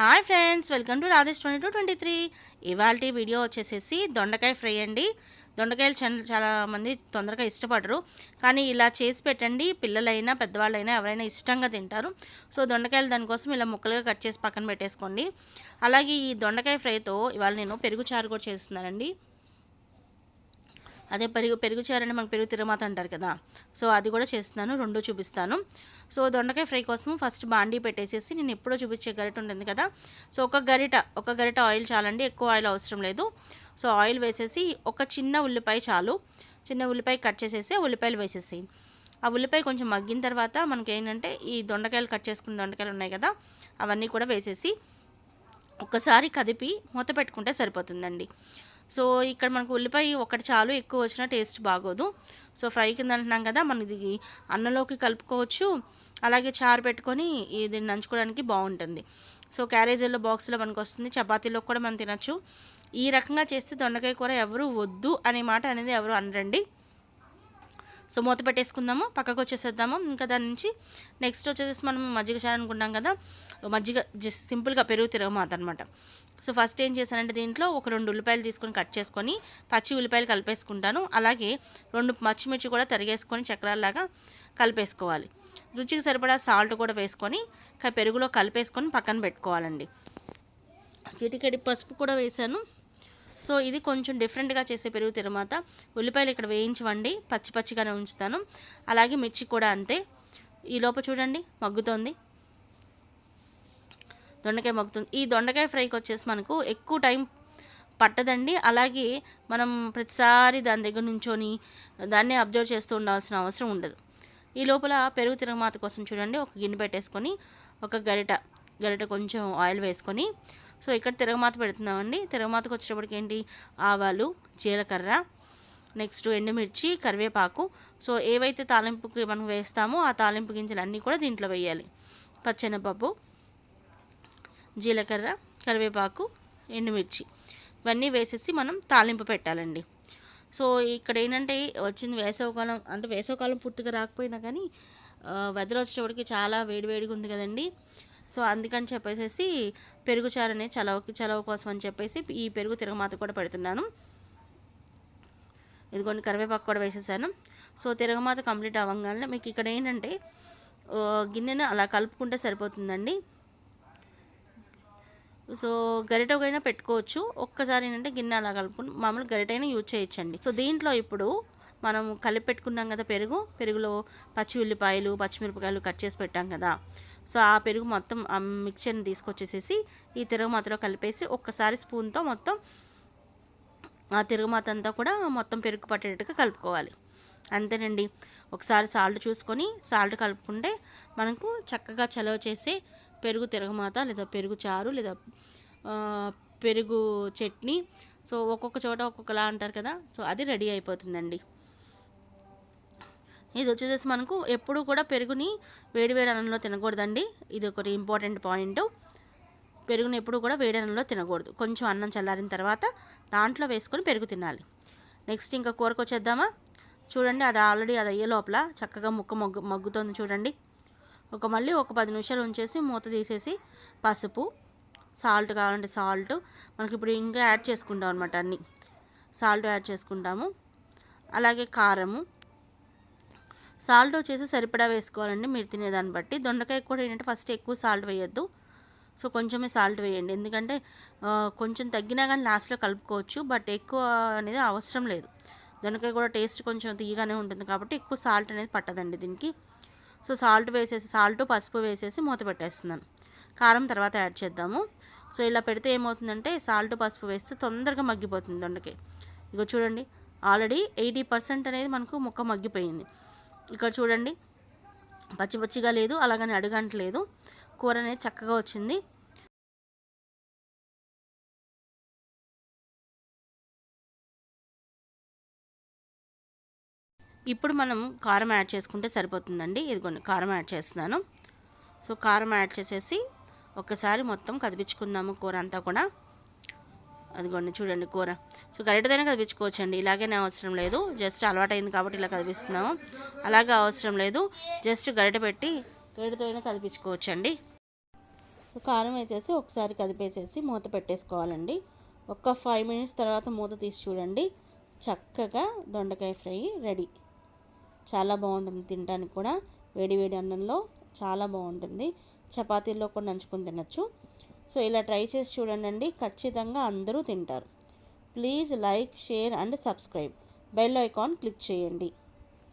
Hi friends welcome to Radhesh twenty two twenty three ఇవాళ video వచ్చేసేసి దొండకాయ fry అండి. దొండకాయలు చాలా మంది తొందరగా ఇష్టపడరు. కానీ ఇలా చేసి పెట్టండి. పిల్లలైనా పెద్దవాళ్ళైనా ఎవరైనా ఇష్టంగా తింటారు. సో దొండకాయలు దానికోసం ఇలా ముక్కలుగా కట్ చేసి పక్కన పెట్టేసుకోండి. అలాగే ఈ దొండకాయ ఫ్రైతో ఇవాళ నేను పెరుగు చారు కూడా చేస్తున్నానండి. అదే పెరుగు పెరుగు చారు అంటే మనకు పెరుగు తిరమాత అంటారు కదా. సో అది కూడా చేస్తున్నాను. రెండు చూపిస్తాను. సో దొండకాయ ఫ్రై కోసం ఫస్ట్ బాండీ పెట్టేసేసి నేను ఎప్పుడో చూపించే గరిట ఉంటుంది కదా. సో ఒక గరిట ఒక గరిట ఆయిల్ చాలండి ఎక్కువ ఆయిల్ అవసరం లేదు. సో ఆయిల్ వేసేసి ఒక చిన్న ఉల్లిపాయ చాలు. చిన్న ఉల్లిపాయ కట్ చేసేసి ఉల్లిపాయలు వేసేసేయి. ఆ ఉల్లిపాయ కొంచెం మగ్గిన తర్వాత మనకి ఏంటంటే ఈ దొండకాయలు కట్ చేసుకున్న దొండకాయలు ఉన్నాయి కదా అవన్నీ కూడా వేసేసి ఒక్కసారి కదిపి మూత పెట్టుకుంటే సరిపోతుందండి. సో ఇక్కడ మనకు ఉల్లిపాయ ఒకటి చాలు ఎక్కువ వచ్చిన టేస్ట్ బాగోదు. సో ఫ్రై కింద అంటున్నాం కదా మనం ఇది అన్నంలోకి కలుపుకోవచ్చు. అలాగే చారు పెట్టుకొని ఇది నంచుకోవడానికి బాగుంటుంది. సో క్యారేజీల్లో బాక్స్లో మనకు వస్తుంది చపాతీలో కూడా మనం తినచ్చు. ఈ రకంగా చేస్తే దొండకాయ కూర ఎవరు వద్దు అనే మాట అనేది ఎవరు అనరండి. సో మూత పెట్టేసుకుందాము పక్కకు వచ్చేసేద్దాము. ఇంకా దాని నుంచి నెక్స్ట్ వచ్చేసి మనం మజ్జిగ చారు కదా మజ్జిగ జస్ట్ సింపుల్గా పెరుగు తిరగమాత అనమాట సో ఫస్ట్ ఏం చేశానంటే దీంట్లో ఒక రెండు ఉల్లిపాయలు తీసుకొని కట్ చేసుకొని పచ్చి ఉల్లిపాయలు కలిపేసుకుంటాను. అలాగే రెండు పచ్చిమిర్చి కూడా తరిగేసుకొని చక్రాల్లాగా కలిపేసుకోవాలి. రుచికి సరిపడా సాల్ట్ కూడా వేసుకొని పెరుగులో కలిపేసుకొని పక్కన పెట్టుకోవాలండి. చిటికెడి పసుపు కూడా వేసాను సో ఇది కొంచెం డిఫరెంట్గా చేసే పెరుగు తర్వాత ఉల్లిపాయలు ఇక్కడ వేయించవండి. పచ్చి పచ్చిగానే ఉంచుతాను. అలాగే మిర్చి కూడా అంతే. ఈ లోప చూడండి మగ్గుతోంది. దొండకాయ మగ్గుతుంది. ఈ దొండకాయ ఫ్రైకి వచ్చేసి మనకు ఎక్కువ టైం పట్టదండి. అలాగే మనం ప్రతిసారి దాని దగ్గర నుంచొని దాన్ని అబ్జర్వ్ చేస్తూ ఉండాల్సిన అవసరం ఉండదు. ఈ లోపల పెరుగు తిరగమాత కోసం చూడండి. ఒక గిన్నె పెట్టేసుకొని ఒక గరిట గరిట కొంచెం ఆయిల్ వేసుకొని. సో ఇక్కడ తిరగమాత పెడుతున్నామండి. తిరగమాతకు వచ్చేటప్పటికి ఏంటి? ఆవాలు జీలకర్ర నెక్స్ట్ ఎండుమిర్చి కరివేపాకు. సో ఏవైతే తాలింపుకి మనం వేస్తామో ఆ తాలింపు గింజలు అన్నీ కూడా దీంట్లో వేయాలి. పచ్చెనపప్పు జీలకర్ర కరివేపాకు ఎండుమిర్చి. ఇవన్నీ వేసేసి మనం తాలింపు పెట్టాలండి. సో ఇక్కడ ఏంటంటే వచ్చింది వేసవకాలం అంటే వేసవకాలం పూర్తిగా రాకపోయినా కానీ వెదర్ వచ్చేటప్పటికి చాలా వేడివేడిగా ఉంది కదండి. సో అందుకని చెప్పేసి పెరుగు చారనే చలవ చలవకి చలవ కోసం అని చెప్పేసి ఈ పెరుగు తిరగమాత కూడా పెడుతున్నాను. ఇదిగోండి కరివేపాకు కూడా వేసేసాను. సో తిరగమాత కంప్లీట్ అవ్వగానే మీకు ఇక్కడ ఏంటంటే గిన్నెను అలా కలుపుకుంటే సరిపోతుందండి. సో గరిటకైనా పెట్టుకోవచ్చు. ఒక్కసారి ఏంటంటే గిన్నె అలా కలుపుకుని మామూలు గరిటైనా యూజ్ చేయొచ్చండి. సో దీంట్లో ఇప్పుడు మనం కలిపి పెట్టుకున్నాం కదా పెరుగు. పెరుగులో పచ్చి ఉల్లిపాయలు పచ్చిమిరపకాయలు కట్ చేసి పెట్టాం కదా. సో ఆ పెరుగు మొత్తం ఆ మిక్చర్ని తీసుకొచ్చేసేసి ఈ తిరగమాతలో కలిపేసి ఒక్కసారి స్పూన్తో మొత్తం ఆ తిరుగుమాత అంతా కూడా మొత్తం పెరుగు పట్టేటట్టుగా కలుపుకోవాలి. అంతేనండి. ఒకసారి సాల్ట్ చూసుకొని సాల్ట్ కలుపుకుంటే మనకు చక్కగా చలవ చేసే పెరుగు తిరగమాత లేదా పెరుగు చారు లేదా పెరుగు చట్నీ. సో ఒక్కొక్క చోట ఒక్కొక్కలా అంటారు కదా. సో అది రెడీ అయిపోతుందండి. ఇది వచ్చేసేసి మనకు ఎప్పుడు కూడా పెరుగుని వేడివేడి అన్నంలో తినకూడదండి. ఇది ఒకటి ఇంపార్టెంట్ పాయింట్. పెరుగుని ఎప్పుడు కూడా వేడి అన్నంలో తినకూడదు. కొంచెం అన్నం చల్లారిన తర్వాత దాంట్లో వేసుకొని పెరుగు తినాలి. నెక్స్ట్ ఇంకా కూరకు వచ్చేద్దామా? చూడండి అది ఆల్రెడీ అది అయ్యే లోపల చక్కగా ముక్క మగ్గు మగ్గుతోంది చూడండి. ఒక మళ్ళీ ఒక పది నిమిషాలు ఉంచేసి మూత తీసేసి పసుపు సాల్ట్ కావాలంటే సాల్ట్. మనకి ఇప్పుడు ఇంకా యాడ్ చేసుకుంటాం అనమాట అన్నీ. సాల్ట్ యాడ్ చేసుకుంటాము. అలాగే కారము. సాల్ట్ వచ్చేసి సరిపడా వేసుకోవాలండి మీరు తినేదాన్ని బట్టి. దొండకాయ కూడా ఏంటంటే ఫస్ట్ ఎక్కువ సాల్ట్ వేయద్దు. సో కొంచెమే సాల్ట్ వేయండి. ఎందుకంటే కొంచెం తగ్గినా కానీ లాస్ట్లో కలుపుకోవచ్చు. బట్ ఎక్కువ అనేది అవసరం లేదు. దొండకాయ కూడా టేస్ట్ కొంచెం తీయగానే ఉంటుంది కాబట్టి ఎక్కువ సాల్ట్ అనేది పట్టదండి దీనికి. సో సాల్ట్ వేసేసి సాల్ట్ పసుపు వేసేసి మూత పెట్టేస్తున్నాను. కారం తర్వాత యాడ్ చేద్దాము. సో ఇలా పెడితే ఏమవుతుందంటే సాల్ట్ పసుపు వేస్తే తొందరగా మగ్గిపోతుంది దొండకి. ఇగో చూడండి ఆల్రెడీ ఎయిటీ పర్సెంట్ అనేది మనకు ముక్క మగ్గిపోయింది. ఇక్కడ చూడండి పచ్చి పచ్చిగా లేదు అలాగని అడుగంటలేదు. కూర అనేది చక్కగా వచ్చింది. ఇప్పుడు మనం కారం యాడ్ చేసుకుంటే సరిపోతుందండి. ఇదిగోండి కారం యాడ్ చేస్తున్నాను. సో కారం యాడ్ చేసేసి ఒకసారి మొత్తం కదిపించుకుందాము కూర అంతా కూడా. అదిగోండి చూడండి కూర. సో గరిటతోనే కదిపించుకోవచ్చు అండి ఇలాగనే అవసరం లేదు. జస్ట్ అలవాటైంది కాబట్టి ఇలా కదిపిస్తున్నాము. అలాగే అవసరం లేదు. జస్ట్ గరిట పెట్టి గరిటతోనే కదిపించుకోవచ్చు అండి సో కారం వేసేసి ఒకసారి కదిపేసేసి మూత పెట్టేసుకోవాలండి. ఒక్క ఫైవ్ మినిట్స్ తర్వాత మూత తీసి చూడండి. చక్కగా దొండకాయ ఫ్రై రెడీ. చాలా బాగుంటుంది తినడానికి కూడా. వేడి వేడి అన్నంలో చాలా బాగుంటుంది. చపాతీల్లో కూడా నంచుకొని తినచ్చు. సో ఇలా ట్రై చేసి చూడండి ఖచ్చితంగా అందరూ తింటారు. Please like share and subscribe. Bell icon click చేయండి.